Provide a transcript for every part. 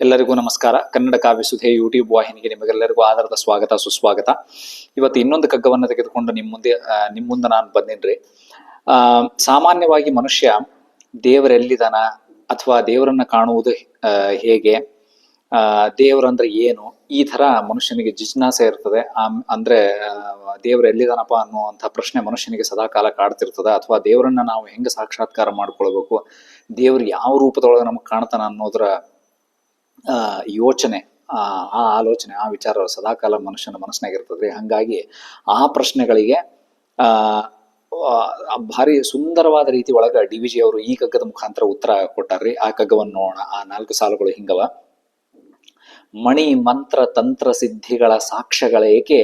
ಎಲ್ಲರಿಗೂ ನಮಸ್ಕಾರ. ಕನ್ನಡ ಕಾವ್ಯ ಸುಧೆ ಯೂಟ್ಯೂಬ್ ವಾಹಿನಿಗೆ ನಿಮಗೆಲ್ಲರಿಗೂ ಆಧಾರದ ಸ್ವಾಗತ ಸುಸ್ವಾಗತ. ಇವತ್ತು ಇನ್ನೊಂದು ಕಗ್ಗವನ್ನು ತೆಗೆದುಕೊಂಡು ನಿಮ್ಮ ಮುಂದೆ ನಿಮ್ಮ ಮುಂದೆ ನಾನು ಬಂದಿನ್ರಿ. ಆ ಸಾಮಾನ್ಯವಾಗಿ ಮನುಷ್ಯ ದೇವರೆಲ್ಲಿದಾನ ಅಥವಾ ದೇವರನ್ನ ಕಾಣುವುದು ಆ, ಹೇಗೆ ಆ ದೇವರಂದ್ರೆ ಏನು ಈ ತರ ಮನುಷ್ಯನಿಗೆ ಜಿಜ್ಞಾಸೆ ಇರ್ತದೆ. ಆಮ್ ಅಂದ್ರೆ ದೇವರು ಎಲ್ಲಿದಾನಪ್ಪ ಅನ್ನುವಂಥ ಪ್ರಶ್ನೆ ಮನುಷ್ಯನಿಗೆ ಸದಾ ಕಾಲ ಕಾಡ್ತಿರ್ತದೆ. ಅಥವಾ ದೇವರನ್ನ ನಾವು ಹೆಂಗ ಸಾಕ್ಷಾತ್ಕಾರ ಮಾಡ್ಕೊಳ್ಬೇಕು ದೇವ್ರು ಯಾವ ರೂಪದೊಳಗೆ ನಮಗೆ ಕಾಣ್ತಾನ ಅನ್ನೋದ್ರ ಆ ಯೋಚನೆ, ಆ ಆಲೋಚನೆ, ಆ ವಿಚಾರ ಸದಾಕಾಲ ಮನುಷ್ಯನ ಮನಸ್ಸಿನಾಗ ಇರ್ತದ್ರಿ ಹಂಗಾಗಿ ಆ ಪ್ರಶ್ನೆಗಳಿಗೆ, ಆ ಭಾರಿ ಸುಂದರವಾದ ರೀತಿ ಒಳಗ ಡಿ ವಿ ಜಿ ಅವರು ಈ ಕಗ್ಗದ ಮುಖಾಂತರ ಉತ್ತರ ಕೊಟ್ಟಾರ್ರಿ. ಆ ಕಗ್ಗವನ್ನು ನೋಡೋಣ. ಆ ನಾಲ್ಕು ಸಾಲುಗಳು ಹಿಂಗವ. ಮಣಿ ಮಂತ್ರ ತಂತ್ರ ಸಿದ್ಧಿಗಳ ಸಾಕ್ಷ್ಯಗಳೇಕೆ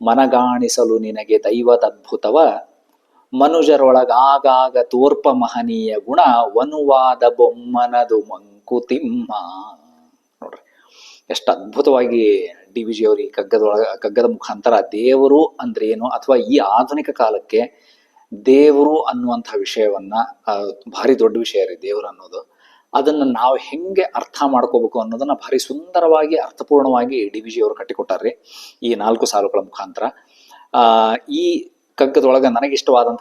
ಮನಗಾಣಿಸಲು ನಿನಗೆ ದೈವದ ಅದ್ಭುತವ ಮನುಜರೊಳಗಾಗಾಗ ತೋರ್ಪ ಮಹನೀಯ ಗುಣ, ವನುವಾದ ಬೊಮ್ಮನದು ಮಂಕುತಿಮ್ಮ. ಎಷ್ಟು ಅದ್ಭುತವಾಗಿ ಡಿ ವಿ ಜಿ ಅವರು ಈ ಕಗ್ಗದೊಳಗ, ಕಗ್ಗದ ಮುಖಾಂತರ ದೇವರು ಅಂದ್ರೆ ಏನು? ಅಥವಾ ಈ ಆಧುನಿಕ ಕಾಲಕ್ಕೆ ದೇವರು ಅನ್ನುವಂಥ ವಿಷಯವನ್ನ ಭಾರಿ ದೊಡ್ಡ ವಿಷಯ ರೀ ದೇವರು ಅನ್ನೋದು. ಅದನ್ನ ನಾವು ಹೆಂಗೆ ಅರ್ಥ ಮಾಡ್ಕೋಬೇಕು ಅನ್ನೋದನ್ನ ಭಾರಿ ಸುಂದರವಾಗಿ, ಅರ್ಥಪೂರ್ಣವಾಗಿ ಡಿ ವಿ ಜಿ ಅವರು ಕಟ್ಟಿಕೊಟ್ಟಾರ್ರಿ ಈ ನಾಲ್ಕು ಸಾಲುಗಳ ಮುಖಾಂತರ. ಆ, ಈ ಕಗ್ಗದೊಳಗ ನನಗೆ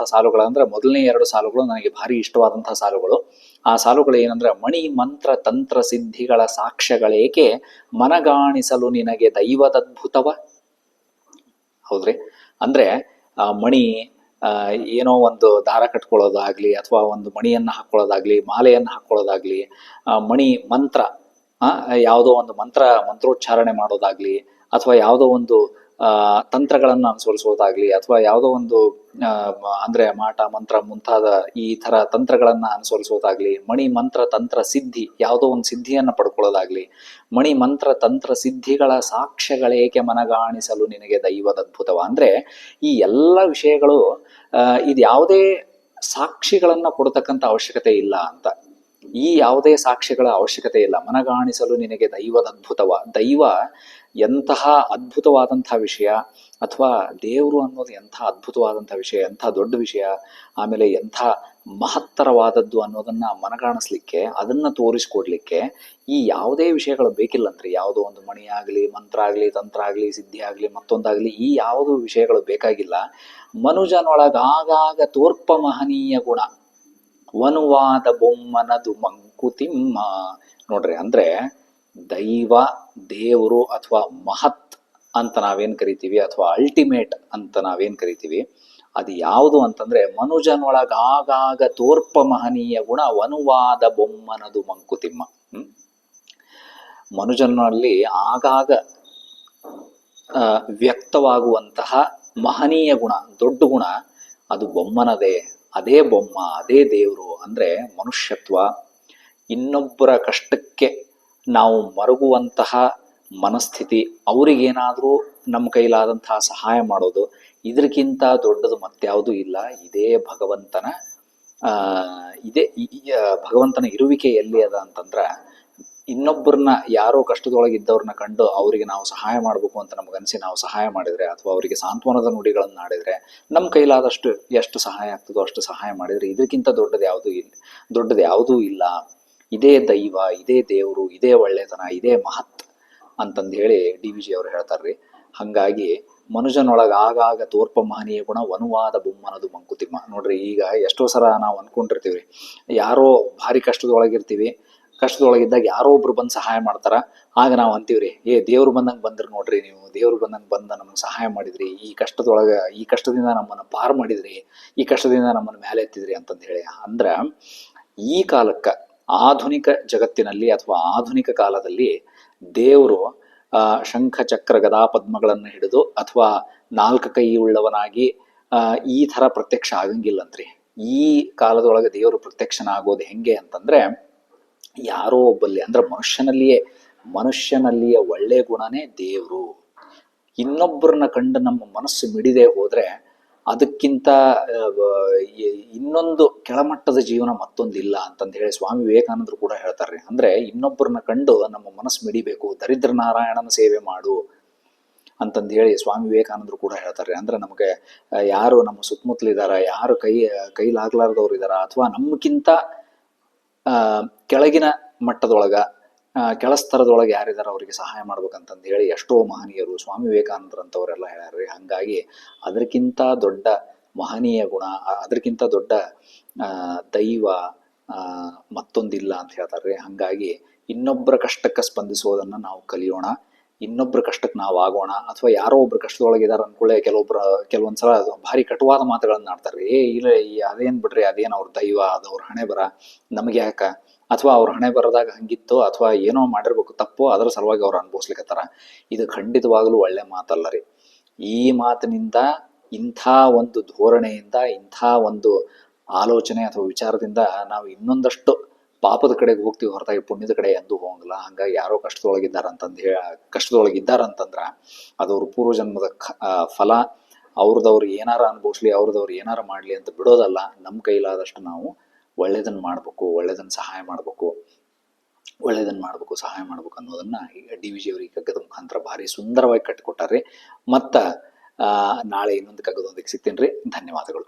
ಸಾಲುಗಳಂದ್ರೆ ಮೊದಲನೇ ಎರಡು ಸಾಲುಗಳು ನನಗೆ ಭಾರಿ ಇಷ್ಟವಾದಂತಹ ಸಾಲುಗಳು. ಆ ಸಾಲುಗಳು ಏನಂದ್ರೆ ಮಣಿ ಮಂತ್ರ ತಂತ್ರ ಸಿದ್ಧಿಗಳ ಸಾಕ್ಷ್ಯಗಳೇಕೆ ಮನಗಾಣಿಸಲು ನಿನಗೆ ದೈವದದ್ಭುತವ ಹೌದ್ರಿ? ಅಂದ್ರೆ, ಆ, ಮಣಿ ಏನೋ ಒಂದು ದಾರ ಕಟ್ಕೊಳ್ಳೋದಾಗ್ಲಿ ಅಥವಾ ಒಂದು ಮಣಿಯನ್ನ ಹಾಕೊಳ್ಳೋದಾಗ್ಲಿ, ಮಾಲೆಯನ್ನ ಹಾಕೊಳ್ಳೋದಾಗ್ಲಿ, ಆ, ಮಣಿ ಮಂತ್ರ ಯಾವುದೋ ಒಂದು ಮಂತ್ರ ಮಂತ್ರೋಚ್ಚಾರಣೆ ಮಾಡೋದಾಗ್ಲಿ ಅಥವಾ ಯಾವುದೋ ಒಂದು ತಂತ್ರಗಳನ್ನ ಅನುಸರಿಸೋದಾಗ್ಲಿ ಅಥವಾ ಯಾವುದೋ ಒಂದು ಅಂದ್ರೆ ಮಾಟ, ಮಂತ್ರ ಮುಂತಾದ ಈ ತರ ತಂತ್ರಗಳನ್ನ ಅನುಸರಿಸೋದಾಗ್ಲಿ, ಮಣಿ, ಮಂತ್ರ, ತಂತ್ರ, ಸಿದ್ಧಿ ಯಾವುದೋ ಒಂದು ಸಿದ್ಧಿಯನ್ನ ಪಡ್ಕೊಳ್ಳೋದಾಗ್ಲಿ, ಮಣಿ, ಮಂತ್ರ, ತಂತ್ರ, ಸಿದ್ಧಿಗಳ ಸಾಕ್ಷ್ಯಗಳೇಕೆ ಮನಗಾಣಿಸಲು ನಿನಗೆ ದೈವದ ಅದ್ಭುತವ? ಅಂದ್ರೆ ಈ ಎಲ್ಲ ವಿಷಯಗಳು ಇದು ಯಾವುದೇ ಸಾಕ್ಷಿಗಳನ್ನ ಕೊಡತಕ್ಕಂತ ಅವಶ್ಯಕತೆ ಇಲ್ಲ ಅಂತ. ಈ ಯಾವುದೇ ಸಾಕ್ಷಿಗಳ ಅವಶ್ಯಕತೆ ಇಲ್ಲ. ಮನಗಾಣಿಸಲು ನಿನಗೆ ದೈವದ ಅದ್ಭುತವ? ದೈವ ಎಂತಹ ಅದ್ಭುತವಾದಂಥ ವಿಷಯ ಅಥವಾ ದೇವರು ಅನ್ನೋದು ಎಂಥ ಅದ್ಭುತವಾದಂಥ ವಿಷಯ, ಎಂಥ ದೊಡ್ಡ ವಿಷಯ, ಆಮೇಲೆ ಎಂಥ ಮಹತ್ತರವಾದದ್ದು ಅನ್ನೋದನ್ನು ಮನಗಾಣಿಸ್ಲಿಕ್ಕೆ, ಅದನ್ನ ತೋರಿಸ್ಕೊಡ್ಲಿಕ್ಕೆ ಈ ಯಾವುದೇ ವಿಷಯಗಳು ಬೇಕಿಲ್ಲಂತ್ರಿ ಯಾವುದೋ ಒಂದು ಮಣಿ ಆಗಲಿ, ಮಂತ್ರ ಆಗಲಿ, ತಂತ್ರ ಆಗಲಿ, ಸಿದ್ಧಿ ಆಗಲಿ, ಮತ್ತೊಂದಾಗಲಿ ಈ ಯಾವುದು ವಿಷಯಗಳು ಬೇಕಾಗಿಲ್ಲ. ಮನುಜನೊಳಗಾಗಾಗ ತೋರ್ಪ ಮಹನೀಯ ಗುಣ. ವನುವಾದ ಬೊಮ್ಮನದು ಮಂಕುತಿಮ್ಮ. ನೋಡ್ರಿ ಅಂದ್ರೆ ದೈವ, ದೇವರು ಅಥವಾ ಮಹತ್ ಅಂತ ನಾವೇನು ಕರಿತೀವಿ ಅಥವಾ ಅಲ್ಟಿಮೇಟ್ ಅಂತ ನಾವೇನು ಕರಿತೀವಿ, ಅದು ಯಾವುದು ಅಂತಂದ್ರೆ ಮನುಜನೊಳಗಾಗಾಗ ತೋರ್ಪ ಮಹನೀಯ ಗುಣ ವನುವಾದ ಬೊಮ್ಮನದು ಮಂಕುತಿಮ್ಮ. ಮನುಜನಲ್ಲಿ ಆಗಾಗ ವ್ಯಕ್ತವಾಗುವಂತಹ ಮಹನೀಯ ಗುಣ, ದೊಡ್ಡ ಗುಣ, ಅದು ಬೊಮ್ಮನದೇ. ಅದೇ ಬೊಮ್ಮ, ಅದೇ ದೇವರು ಅಂದ್ರೆ ಮನುಷ್ಯತ್ವ. ಇನ್ನೊಬ್ಬರ ಕಷ್ಟಕ್ಕೆ ನಾವು ಮರುಗುವಂತಹ ಮನಸ್ಥಿತಿ, ಅವರಿಗೇನಾದರೂ ನಮ್ಮ ಕೈಲಾದಂತಹ ಸಹಾಯ ಮಾಡೋದು ಇದಕ್ಕಿಂತ ದೊಡ್ಡದು ಮತ್ಯಾವುದೂ ಇಲ್ಲ. ಇದೇ ಭಗವಂತನ ಇದೇ ಭಗವಂತನ ಇರುವಿಕೆ ಎಲ್ಲಿ ಅದ ಅಂತಂದ್ರ ಇನ್ನೊಬ್ಬರನ್ನ ಯಾರೋ ಕಷ್ಟದೊಳಗಿದ್ದವ್ರನ್ನ ಕಂಡು ಅವರಿಗೆ ನಾವು ಸಹಾಯ ಮಾಡಬೇಕು ಅಂತ ನಮಗನ್ಸಿ ನಾವು ಸಹಾಯ ಮಾಡಿದ್ರೆ ಅಥವಾ ಅವರಿಗೆ ಸಾಂತ್ವನದ ನುಡಿಗಳನ್ನು ಆಡಿದ್ರೆ ನಮ್ಮ ಕೈಲಾದಷ್ಟು ಎಷ್ಟು ಸಹಾಯ ಆಗ್ತದೋ ಅಷ್ಟು ಸಹಾಯ ಮಾಡಿದ್ರೆ ಇದಕ್ಕಿಂತ ದೊಡ್ಡದು ಯಾವುದೂ ಇಲ್ಲ ದೊಡ್ಡದು ಯಾವುದೂ ಇಲ್ಲ. ಇದೇ ದೈವ, ಇದೇ ದೇವರು, ಇದೇ ಒಳ್ಳೆತನ, ಇದೇ ಮಹತ್ ಅಂತಂದು ಹೇಳಿ ಡಿ ವಿ ಜಿ ಅವರು ಹೇಳ್ತಾರ್ರಿ. ಹಂಗಾಗಿ ಮನುಜನೊಳಗ ಆಗಾಗ ತೋರ್ಪ ಮಹನೀಯ ಗುಣ ವನುವಾದ ಬೊಮ್ಮನದು ಮಂಕುತಿಮ್ಮ. ನೋಡ್ರಿ, ಈಗ ಎಷ್ಟೋ ಸಲ ನಾವು ಅನ್ಕೊಂಡಿರ್ತೀವ್ರಿ. ಯಾರೋ ಭಾರಿ ಕಷ್ಟದೊಳಗಿರ್ತೀವಿ, ಕಷ್ಟದೊಳಗಿದ್ದಾಗ ಯಾರೋ ಒಬ್ರು ಬಂದು ಸಹಾಯ ಮಾಡ್ತಾರ. ಆಗ ನಾವು ಅಂತೀವ್ರಿ, ಏ, ದೇವ್ರು ಬಂದಂಗೆ ಬಂದ್ರಿ ನೋಡ್ರಿ ನೀವು, ದೇವ್ರು ಬಂದಂಗೆ ಬಂದ ನಮಗೆ ಸಹಾಯ ಮಾಡಿದ್ರಿ, ಈ ಕಷ್ಟದೊಳಗೆ, ಈ ಕಷ್ಟದಿಂದ ನಮ್ಮನ್ನ ಪಾರ್ ಮಾಡಿದ್ರಿ, ಈ ಕಷ್ಟದಿಂದ ನಮ್ಮನ್ನ ಮೇಲೆ ಎತ್ತಿದ್ರಿ ಅಂತಂದು ಹೇಳಿ ಅಂದ್ರೆ ಈ ಕಾಲಕ್ಕ ಆಧುನಿಕ ಜಗತ್ತಿನಲ್ಲಿ ಅಥವಾ ಆಧುನಿಕ ಕಾಲದಲ್ಲಿ ದೇವರು ಶಂಖ ಚಕ್ರ ಗದಾ ಪದ್ಮಗಳನ್ನು ಹಿಡಿದು ಅಥವಾ ನಾಲ್ಕು ಕೈ ಉಳ್ಳವನಾಗಿ ಈ ಥರ ಪ್ರತ್ಯಕ್ಷ ಆಗಂಗಿಲ್ಲಂತ್ರಿ. ಈ ಕಾಲದೊಳಗೆ ದೇವರು ಪ್ರತ್ಯಕ್ಷನಾಗೋದು ಹೆಂಗೆ ಅಂತಂದ್ರೆ, ಯಾರೋ ಒಬ್ಬಲ್ಲಿ, ಅಂದ್ರೆ ಮನುಷ್ಯನಲ್ಲಿಯೇ, ಮನುಷ್ಯನಲ್ಲಿಯ ಒಳ್ಳೆ ಗುಣನೇ ದೇವರು. ಇನ್ನೊಬ್ಬರನ್ನ ಕಂಡು ನಮ್ಮ ಮನಸ್ಸು ಮಿಡಿದೆ ಹೋದ್ರೆ ಅದಕ್ಕಿಂತ ಇನ್ನೊಂದು ಕೆಳಮಟ್ಟದ ಜೀವನ ಮತ್ತೊಂದಿಲ್ಲ ಅಂತಂದು ಹೇಳಿ ಸ್ವಾಮಿ ವಿವೇಕಾನಂದರು ಕೂಡ ಹೇಳ್ತಾರೆ ಅಂದ್ರೆ ಇನ್ನೊಬ್ಬರನ್ನ ಕಂಡು ನಮ್ಮ ಮನಸ್ಸು ಮಿಡಿಬೇಕು, ದರಿದ್ರ ನಾರಾಯಣನ ಸೇವೆ ಮಾಡು ಅಂತಂದು ಹೇಳಿ ಸ್ವಾಮಿ ವಿವೇಕಾನಂದರು ಕೂಡ ಹೇಳ್ತಾರೆ ಅಂದ್ರೆ ನಮಗೆ ಯಾರು ನಮ್ಮ ಸುತ್ತಮುತ್ತಲಿದಾರ ಯಾರು ಕೈ, ಕೈಲಾಗ್ಲಾರ್ದವ್ರು ಇದಾರ, ಅಥವಾ ನಮ್ಗಿಂತ ಕೆಳಗಿನ ಮಟ್ಟದೊಳಗ ಕೆಳಸ್ತರದೊಳಗೆ ಯಾರಿದಾರ ಅವರಿಗೆ ಸಹಾಯ ಮಾಡ್ಬೇಕಂತಂದು ಹೇಳಿ ಎಷ್ಟೋ ಮಹನೀಯರು, ಸ್ವಾಮಿ ವಿವೇಕಾನಂದರಂತವರೆಲ್ಲ ಹೇಳ್ಯಾರ್ರಿ. ಹಂಗಾಗಿ ಅದಕ್ಕಿಂತ ದೊಡ್ಡ ಮಹನೀಯ ಗುಣ ಅದಕ್ಕಿಂತ ದೊಡ್ಡ ದೈವ ಮತ್ತೊಂದಿಲ್ಲ ಅಂತ ಹೇಳ್ತಾರ್ರಿ. ಹಂಗಾಗಿ ಇನ್ನೊಬ್ಬರ ಕಷ್ಟಕ್ಕೆ ಸ್ಪಂದಿಸೋದನ್ನ ನಾವು ಕಲಿಯೋಣ. ಇನ್ನೊಬ್ಬರ ಕಷ್ಟಕ್ಕೆ ನಾವು ಆಗೋಣ ಅಥವಾ ಯಾರೋ ಒಬ್ರು ಕಷ್ಟದೊಳಗಿದಾರ ಅನ್ಕೊಳ್ಳೆ, ಕೆಲವೊಬ್ರು, ಕೆಲವೊಂದ್ಸಲ ಸಲ ಭಾರಿ ಕಟುವಾದ ಮಾತುಗಳನ್ನ ಆಡ್ತಾರೆ ಏ, ಇಲ್ಲ ಅದೇನ್ ಬಿಡ್ರಿ, ಅದೇನ್ ಅವ್ರ ದೈವ, ಅದು ಅವ್ರ ಹಣೆ ಬರ ನಮಗೆ ಯಾಕ ಅಥವಾ ಅವ್ರ ಹಣೆ ಬರದಾಗ ಹಂಗಿತ್ತು ಅಥವಾ ಏನೋ ಮಾಡಿರ್ಬೇಕು ತಪ್ಪು ಅದರ ಸಲುವಾಗಿ ಅವ್ರು ಅನುಭವಿಸ್ಲಿಕ್ಕತ್ತಾರ ಇದು ಖಂಡಿತವಾಗಲೂ ಒಳ್ಳೆ ಮಾತಲ್ಲ ರೀ. ಈ ಮಾತಿನಿಂದ ಇಂಥ ಒಂದು ಧೋರಣೆಯಿಂದ, ಇಂಥ ಒಂದು ಆಲೋಚನೆ ಅಥವಾ ವಿಚಾರದಿಂದ ನಾವು ಇನ್ನೊಂದಷ್ಟು ಪಾಪದ ಕಡೆಗೆ ಹೋಗ್ತೀವಿ ಹೊರತಾಗಿ ಪುಣ್ಯದ ಕಡೆ ಎಂದೂ ಹೋಗಂಗಿಲ್ಲ. ಹಂಗಾಗಿ ಯಾರೋ ಕಷ್ಟದೊಳಗಿದ್ದಾರಂತಂದು ಹೇಳ, ಕಷ್ಟದೊಳಗಿದ್ದಾರಂತಂದ್ರ ಅದು ಅವ್ರ ಪೂರ್ವಜನ್ಮದ ಫಲ, ಅವ್ರದವ್ರು ಏನಾರ ಅನುಭವಿಸ್ಲಿ, ಅವ್ರದವ್ರು ಏನಾರ ಮಾಡಲಿ ಅಂತ ಬಿಡೋದಲ್ಲ, ನಮ್ಮ ಕೈಲಾದಷ್ಟು ನಾವು ಒಳ್ಳೇದನ್ನ ಮಾಡಬೇಕು ಒಳ್ಳೆಯದನ್ನು ಸಹಾಯ ಮಾಡಬೇಕು ಒಳ್ಳೆಯದನ್ನು ಮಾಡಬೇಕು, ಸಹಾಯ ಮಾಡಬೇಕು ಅನ್ನೋದನ್ನು ಈಗ ಡಿ ವಿ ಜಿ ಅವರಿಗೆ ಕಗ್ಗದ ಮುಖಾಂತರ ಭಾರಿ ಸುಂದರವಾಗಿ ಕಟ್ಟಿಕೊಟ್ಟಾರೆ ಮತ್ತು ನಾಳೆ ಇನ್ನೊಂದು ಕಗ್ಗದೊಂದಿಗೆ ಸಿಗ್ತೀನಿ ರೀ ಧನ್ಯವಾದಗಳು.